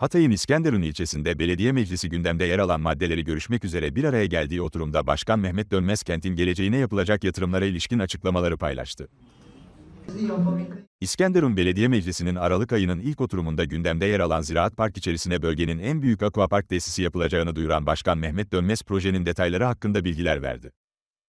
Hatay'ın İskenderun ilçesinde belediye meclisi gündemde yer alan maddeleri görüşmek üzere bir araya geldiği oturumda Başkan Mehmet Dönmez kentin geleceğine yapılacak yatırımlara ilişkin açıklamaları paylaştı. İskenderun Belediye Meclisi'nin Aralık ayının ilk oturumunda gündemde yer alan Ziraat Park içerisine bölgenin en büyük aquapark tesisi yapılacağını duyuran Başkan Mehmet Dönmez projenin detayları hakkında bilgiler verdi.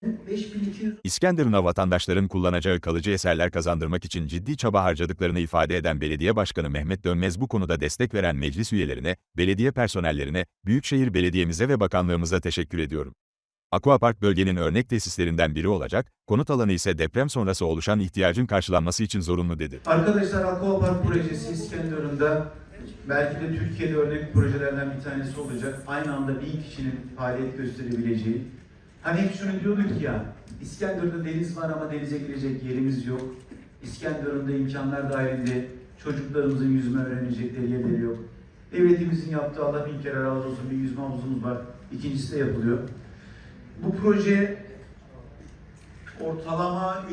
5200 İskenderun'a vatandaşların kullanacağı kalıcı eserler kazandırmak için ciddi çaba harcadıklarını ifade eden Belediye Başkanı Mehmet Dönmez bu konuda destek veren meclis üyelerine, belediye personellerine, Büyükşehir Belediye'mize ve bakanlığımıza teşekkür ediyorum. Aquapark bölgenin örnek tesislerinden biri olacak, konut alanı ise deprem sonrası oluşan ihtiyacın karşılanması için zorunlu dedi. Arkadaşlar Aquapark projesi İskenderun'da belki de Türkiye'de örnek projelerden bir tanesi olacak. Aynı anda bin kişinin faaliyet gösterebileceği. Hani hep şunu diyorduk ya, İskenderun'da deniz var ama denize girecek yerimiz yok. İskenderun'da imkanlar dahilinde çocuklarımızın yüzme öğrenecekleri yerleri yok. Devletimizin yaptığı Allah bin kere razı olsun bir yüzme havuzumuz var. İkincisi de yapılıyor. Bu proje ortalama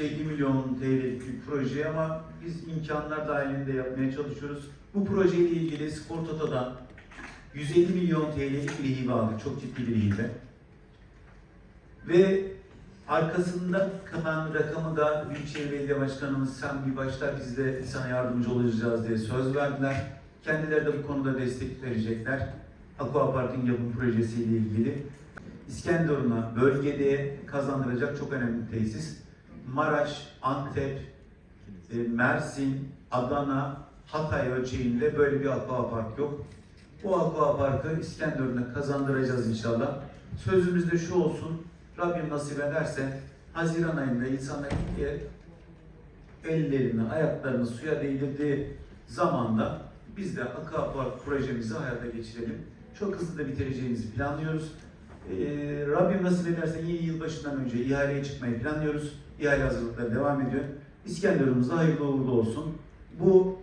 300-350 milyon TL'lik bir proje ama biz imkanlar dahilinde yapmaya çalışıyoruz. Bu projeyle ilgili Skortota'dan 150 milyon TL'lik bir hibe aldık. Çok ciddi bir hibe. Ve arkasında kalan rakamı da Büyükşehir Belediye Başkanımız sen bir başlar biz de sana yardımcı olacağız diye söz verdiler. Kendileri de bu konuda destek verecekler. Aquapark'ın yapım projesiyle ilgili. İskenderun'a, bölgede kazandıracak çok önemli tesis. Maraş, Antep, e, Mersin, Adana, Hatay ölçeğinde böyle bir aquapark yok. Bu aquaparkı İskenderun'a kazandıracağız inşallah. Sözümüz de şu olsun, Rabbim nasip ederse Haziran ayında insanlar ilk ellerini, ayaklarını suya değdirdiği zamanda biz de aquapark projemizi hayata geçirelim. Çok hızlı da bitireceğimizi planlıyoruz. Ee, Rabbim nasip ederse yeni yılbaşından önce ihaleye çıkmayı planlıyoruz. İhale hazırlıkları devam ediyor. İskenderun'umuzda hayırlı uğurlu olsun. Bu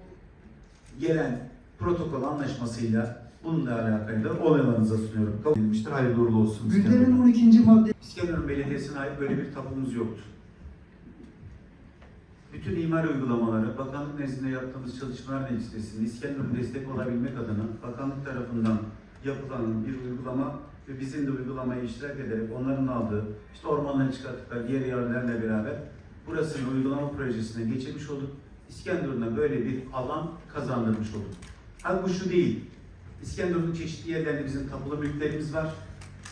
gelen protokol anlaşmasıyla bununla alakalı da oylarınıza sunuyorum. Kabul edilmiştir. Hayırlı uğurlu olsun. İskenderun. 12. madde İskenderun Belediyesi'ne ait böyle bir tapumuz yoktu. Bütün imar uygulamaları, bakanlık nezdinde yaptığımız çalışmalar neticesinde İskenderun destek olabilmek adına bakanlık tarafından yapılan bir uygulama ve bizim de uygulamayı iştirak ederek onların aldığı, işte ormandan çıkarttıkları diğer yerlerle beraber burasını uygulama projesine geçirmiş olduk. İskenderun'a böyle bir alan kazandırmış olduk. Ha bu şu değil. İskenderun'un çeşitli yerlerinde bizim tapulu mülklerimiz var.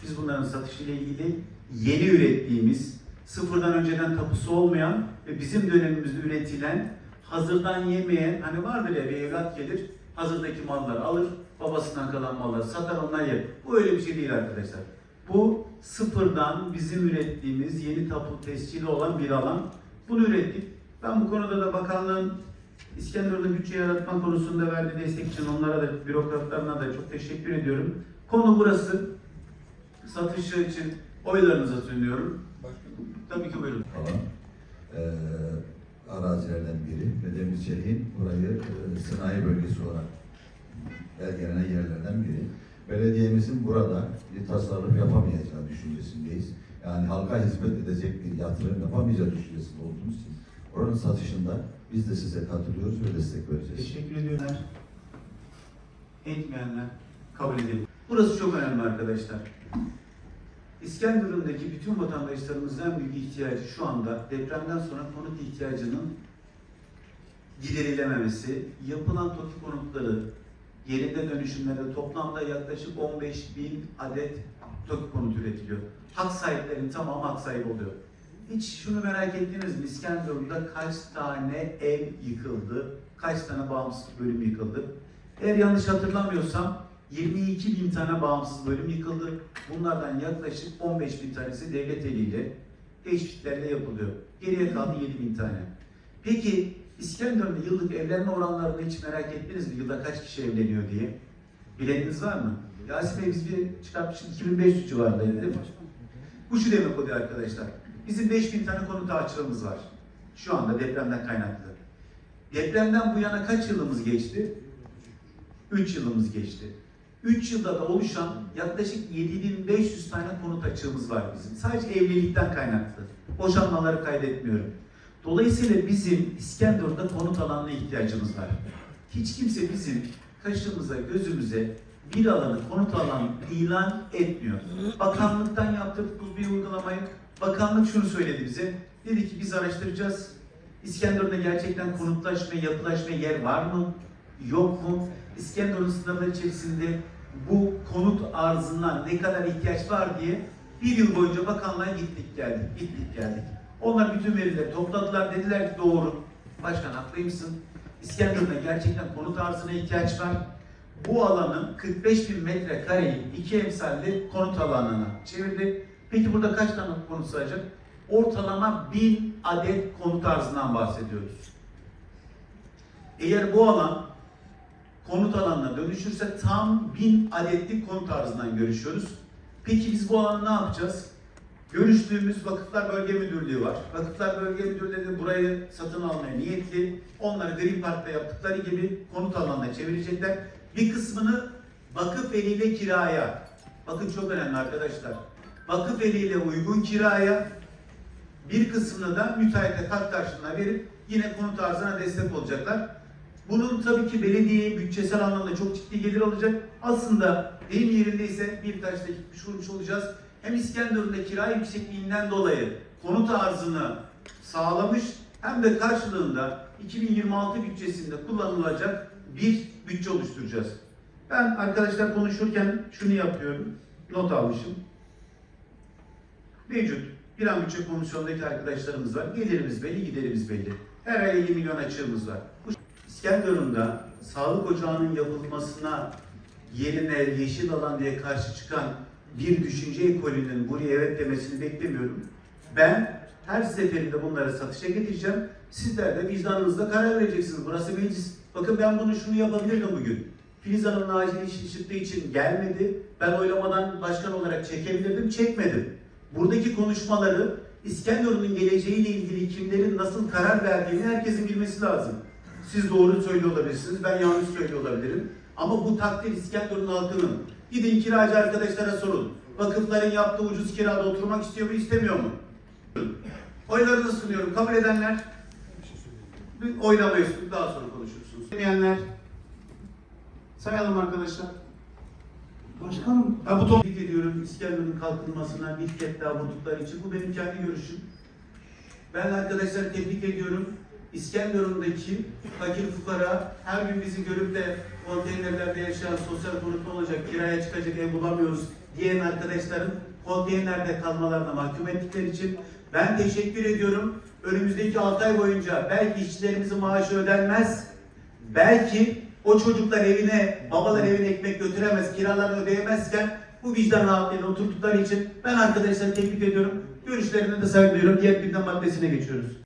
Biz bunların satışıyla ilgili yeni ürettiğimiz, sıfırdan önceden tapusu olmayan ve bizim dönemimizde üretilen, hazırdan yemeyen, hani vardır ya bir evlat gelir, hazırdaki malları alır, babasından kalan malları satar onlar yer. Bu öyle bir şey değil arkadaşlar. Bu sıfırdan bizim ürettiğimiz yeni tapu tescili olan bir alan. Bunu ürettik. Ben bu konuda da bakanlığın İskenderun'da bütçe yaratma konusunda verdiği destek için onlara da bürokratlarına da çok teşekkür ediyorum. Konu burası. Satışı için oylarınıza sunuyorum. Tabii ki buyurun. falan eee arazilerden biri ve Demirçelik'in burayı eee, sanayi bölgesi olarak belgelenen yerlerden biri. Belediyemizin burada bir tasarruf yapamayacağı düşüncesindeyiz. Yani halka hizmet edecek bir yatırım yapamayacağı düşüncesinde olduğumuz için oranın satışında biz de size katılıyoruz ve destek vereceğiz. Teşekkür ediyorlar. Etmeyenler kabul edelim. Burası çok önemli arkadaşlar. İskenderun'daki bütün vatandaşlarımızın en büyük ihtiyacı şu anda depremden sonra konut ihtiyacının giderilememesi, yapılan TOKİ konutları yerinde dönüşümlerde toplamda yaklaşık 15 bin adet TOKİ konut üretiliyor. Hak sahiplerinin tamamı hak sahibi oluyor. Hiç şunu merak ettiniz mi? İskenderun'da kaç tane ev yıkıldı? Kaç tane bağımsız bölüm yıkıldı? Eğer yanlış hatırlamıyorsam 22 bin tane bağımsız bölüm yıkıldı. Bunlardan yaklaşık 15 bin tanesi devlet eliyle teşviklerle yapılıyor. Geriye kaldı 7 bin tane. Peki İskenderun'da yıllık evlenme oranlarını hiç merak ettiniz mi? Yılda kaç kişi evleniyor diye? Bileniniz var mı? Yasin Bey biz bir çıkartmıştık 2500 civarındaydı değil mi? Bu şu demek oluyor arkadaşlar. Bizim 5000 tane konut ağaçlarımız var. Şu anda depremden kaynaklı. Depremden bu yana kaç yılımız geçti? 3 yılımız geçti. 3 yılda da oluşan yaklaşık 7500 tane konut açığımız var bizim. Sadece evlilikten kaynaklı. Boşanmaları kaydetmiyorum. Dolayısıyla bizim İskenderun'da konut alanına ihtiyacımız var. Hiç kimse bizim kaşımıza, gözümüze bir alanı, konut alanı ilan etmiyor. Bakanlıktan yaptırdık bu bir uygulamayı. Bakanlık şunu söyledi bize. Dedi ki biz araştıracağız. İskenderun'da gerçekten konutlaşma, yapılaşma yer var mı? Yok mu? İskenderun sınırları içerisinde bu konut arzına ne kadar ihtiyaç var diye bir yıl boyunca bakanlığa gittik geldik, gittik geldik. Onlar bütün verileri topladılar. Dediler ki doğru. Başkan haklıymışsın. İskenderun'da gerçekten konut arzına ihtiyaç var. Bu alanı 45 bin metrekareyi iki emsalli konut alanına çevirdi. Peki burada kaç tane konut sığacak? Ortalama 1000 adet konut arzından bahsediyoruz. Eğer bu alan konut alanına dönüşürse tam 1000 adetlik konut arzından görüşüyoruz. Peki biz bu alanı ne yapacağız? Görüştüğümüz Vakıflar Bölge Müdürlüğü var. Vakıflar Bölge Müdürlüğü de burayı satın almaya niyetli. Onları Green Park'ta yaptıkları gibi konut alanına çevirecekler. Bir kısmını vakıf eliyle kiraya, bakın çok önemli arkadaşlar. Vakıf eliyle uygun kiraya, bir kısmını da müteahhite kat karşılığına verip yine konut arzına destek olacaklar. Bunun tabii ki belediyeye bütçesel anlamda çok ciddi gelir olacak. Aslında deyim yerindeyse bir taşla kuş vurmuş olacağız. Hem İskenderun'da kira yüksekliğinden dolayı konut arzını sağlamış hem de karşılığında 2026 bütçesinde kullanılacak bir bütçe oluşturacağız. Ben arkadaşlar konuşurken şunu yapıyorum. Not almışım. Mevcut plan bütçe komisyonundaki arkadaşlarımız var. Gelirimiz belli, giderimiz belli. Her ay 50 milyon açığımız var. Bu İskenderun'da sağlık ocağının yapılmasına yerine yeşil alan diye karşı çıkan bir düşünce ekolünün buraya evet demesini beklemiyorum. Ben her seferinde bunları satışa getireceğim. Sizler de vicdanınızda karar vereceksiniz. Burası meclis. Bakın ben bunu şunu yapabilirdim bugün. Filiz Hanım'ın acil işi çıktığı için gelmedi. Ben oylamadan başkan olarak çekebilirdim, çekmedim. Buradaki konuşmaları İskenderun'un geleceğiyle ilgili kimlerin nasıl karar verdiğini herkesin bilmesi lazım. Siz doğru söylüyor olabilirsiniz, ben yanlış söylüyor olabilirim. Ama bu takdir İskenderun halkının. Gidin kiracı arkadaşlara sorun. Vakıfların yaptığı ucuz kirada oturmak istiyor mu, istemiyor mu? Oylarını sunuyorum. Kabul edenler oylamayı daha sonra konuşursunuz. Sevmeyenler sayalım arkadaşlar. Başkanım Ben bu toplu ediyorum İskenderun'un kalkınmasına bir kez daha vurdukları için. Bu benim kendi görüşüm. Ben arkadaşlar tebrik ediyorum. İskenderun'daki fakir fukara her gün bizi görüp de konteynerlerde yaşayan sosyal konutlu olacak, kiraya çıkacak ev bulamıyoruz diyen arkadaşların konteynerde kalmalarına mahkum ettikleri için ben teşekkür ediyorum. Önümüzdeki 6 ay boyunca belki işçilerimizin maaşı ödenmez. Belki o çocuklar evine, babalar evine ekmek götüremez, kiralarını ödeyemezken bu vicdan rahatlığıyla oturdukları için ben arkadaşları tebrik ediyorum. Görüşlerine de saygı duyuyorum. Diğer gündem maddesine geçiyoruz.